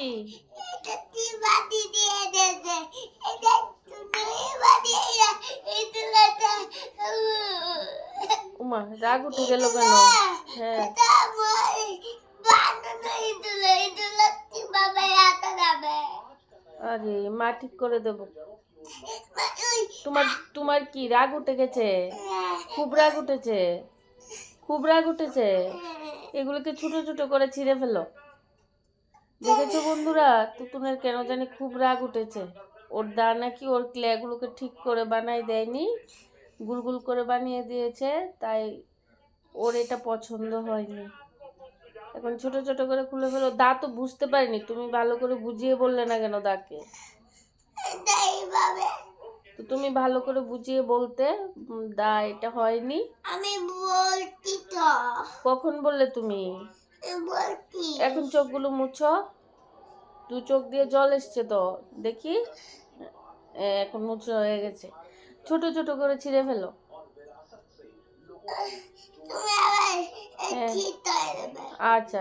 কি উমা রাগ উঠে গেল কেন? হ্যাঁ। আরে মা ঠিক করে দেবো। তোমার তোমার কি রাগ উঠে গেছে? খুব রাগ উঠেছে? খুব রাগ উঠেছে? এগুলোকে ছোট ছোট করে ছিঁড়ে ফেলো। দেখেছ বন্ধুরা? তুতুনের কেন জানি খুব রাগ উঠেছে। ওর দা নাকি ওর ক্লেগুলোকে ঠিক করে বানাই দেয়নি গুলগুল করে বানিয়ে দিয়েছে তাই ওর এটা পছন্দ হয়নি। এখন ছোট ছোট করে খুলে ফেলো। দা তো বুঝতে পারিনি তুমি ভালো করে বুঝিয়ে বললে না কেন দাকে? তো তুমি ভালো করে বুঝিয়ে বলতে দা এটা হয়নি। আমি বলছি তো। কখন বললে তুমি? এখন চোখগুলো মুছো। দু চোখ দিয়ে জল এসছে তো দেখি। এখন মুছো হয়ে গেছে। ছোট ছোট করে ছিঁড়ে ফেলো। হ্যাঁ। ঠিক আচ্ছা।